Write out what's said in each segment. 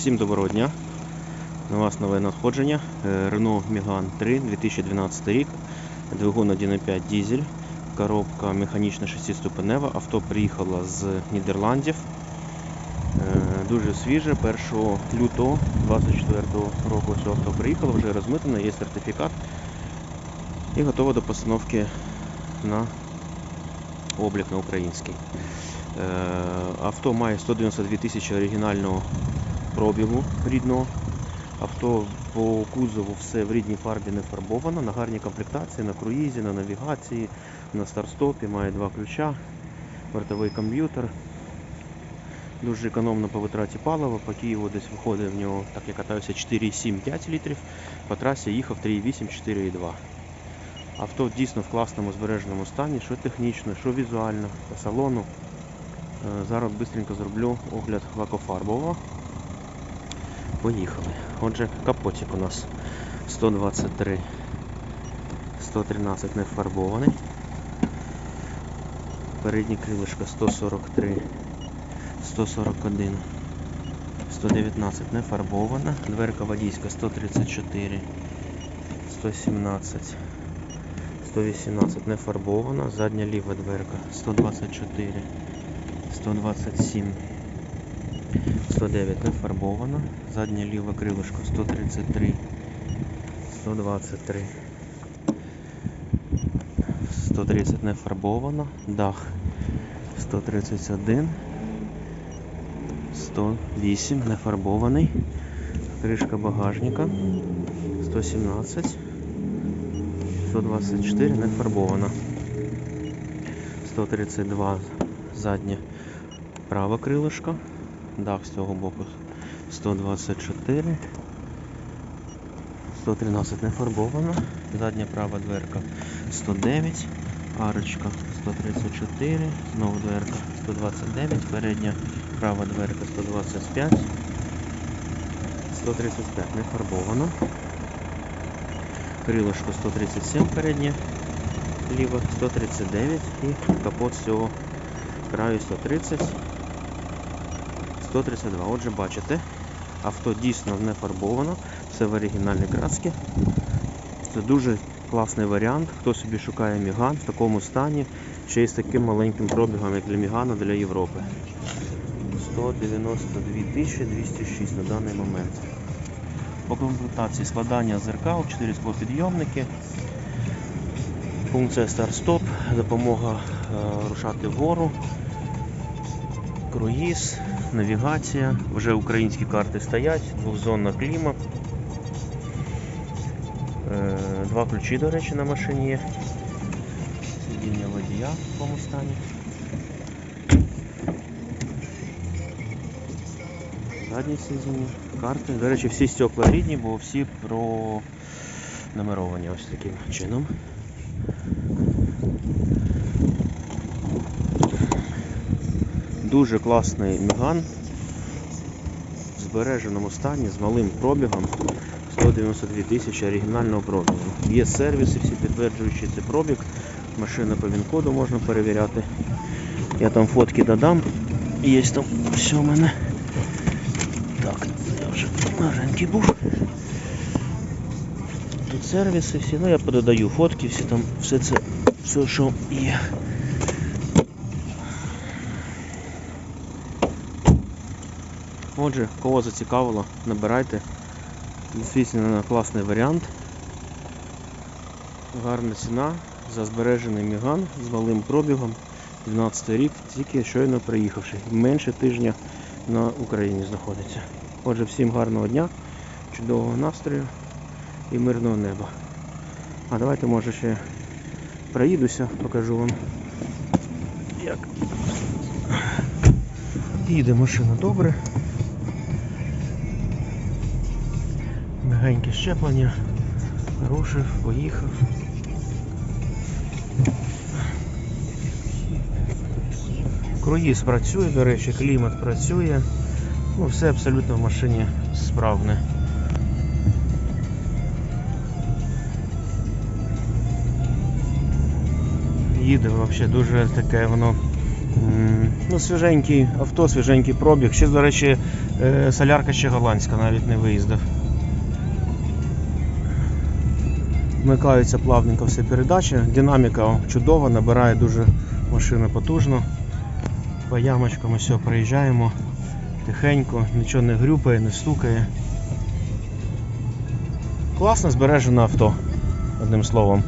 Всім доброго дня. На вас нове надходження. Renault Megane 3 2012 рік. Двигун 1.5 дізель. Коробка механічна 6-ступенева. Авто приїхало з Нідерландів. Е, Дуже свіже. 1 лютого 24 року це авто приїхало, вже розмитнено, є сертифікат і готово до постановки на облік на український. Е, Авто має 192 тисячі оригінального пробігу рідного. Авто по кузову все в рідній фарбі не фарбовано, на гарній комплектації, на круїзі, на навігації, на старт-стопі, має два ключа, бортовий комп'ютер. Дуже економно по витраті палива, по Києву десь виходить в нього, так я катаюся, 4,7-5 літрів, по трасі їхав 3,8, 4,2. Авто дійсно в класному збереженому стані, що технічно, що візуально, по салону. Е, Зараз швидко зроблю огляд лакофарбового. Поїхали. Отже, капотик у нас 123, 113 не фарбований. Передні крилишка 143, 141, 119 не фарбована. Дверка водійська 134, 117, 118 не фарбована. Задня ліва дверка 124, 127. 109 не фарбована, заднє ліве крилишко 133, 123, 130 не фарбована, дах 131, 108 не фарбований, кришка багажника 117, 124 не фарбована, 132 заднє праве крилишко дах з цього боку 124, 113 не фарбована, задня права дверка 109, арочка 134, знову дверка 129, передня права дверка 125, 135 не фарбована, крилишко 137 переднє, ліве 139 і капот з цього краю 130. 132. Отже, бачите, авто дійсно не фарбовано, все в оригінальній красці. Це дуже класний варіант. Хто собі шукає Міган в такому стані, ще й з таким маленьким пробігом, як для Мігана для Європи. 192 206 на даний момент. По комплектації складання зеркал, 4 склопідйомники, функція старт-стоп, допомога е, рушати вгору, круїз, навігація, вже українські карти стоять, двохзонна кліма. Е, Два ключі, до речі, на машині є. Сидіння водія в такому стані. Заднє сидіння, карти. До речі, всі стекла рідні, бо всі пронумеровані ось таким чином. Дуже класний міган в збереженому стані з малим пробігом 192 тисячі оригінального пробігу. Є сервіси, всі підтверджуючи цей пробіг. Машина по він-коду можна перевіряти. Я там фотки додам. Є там все в мене. Так, я вже маленький був. Тут сервіси всі, ну я пододаю фотки, всі там, все це, все, що є. Отже, кого зацікавило, набирайте. Дійсно класний варіант. Гарна ціна за збережений міган з малим пробігом. 12 рік, тільки щойно приїхавши. Менше тижня на Україні знаходиться. Отже, всім гарного дня, чудового настрою і мирного неба. А давайте може ще проїдуся, покажу вам, як їде машина добре. Мягеньке щеплення. Рушив, поїхав. Круїз працює, до речі, клімат працює. Ну, все абсолютно в машині справне. Їде взагалі дуже таке воно Ну, свіженький авто, свіженький пробіг. Ще, до речі, е, солярка ще голландська, навіть не виїздив. Вмикаються плавненько всі передачі. Динаміка чудова, набирає дуже машина потужно. По ямочкам все проїжджаємо тихенько, нічого не грюпає, не стукає. Класно збережене авто, одним словом.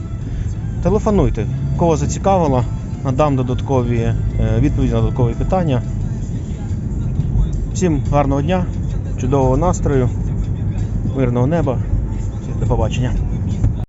Телефонуйте, кого зацікавило, надам додаткові е, відповіді на додаткові питання. Всім гарного дня, чудового настрою, мирного неба. До побачення.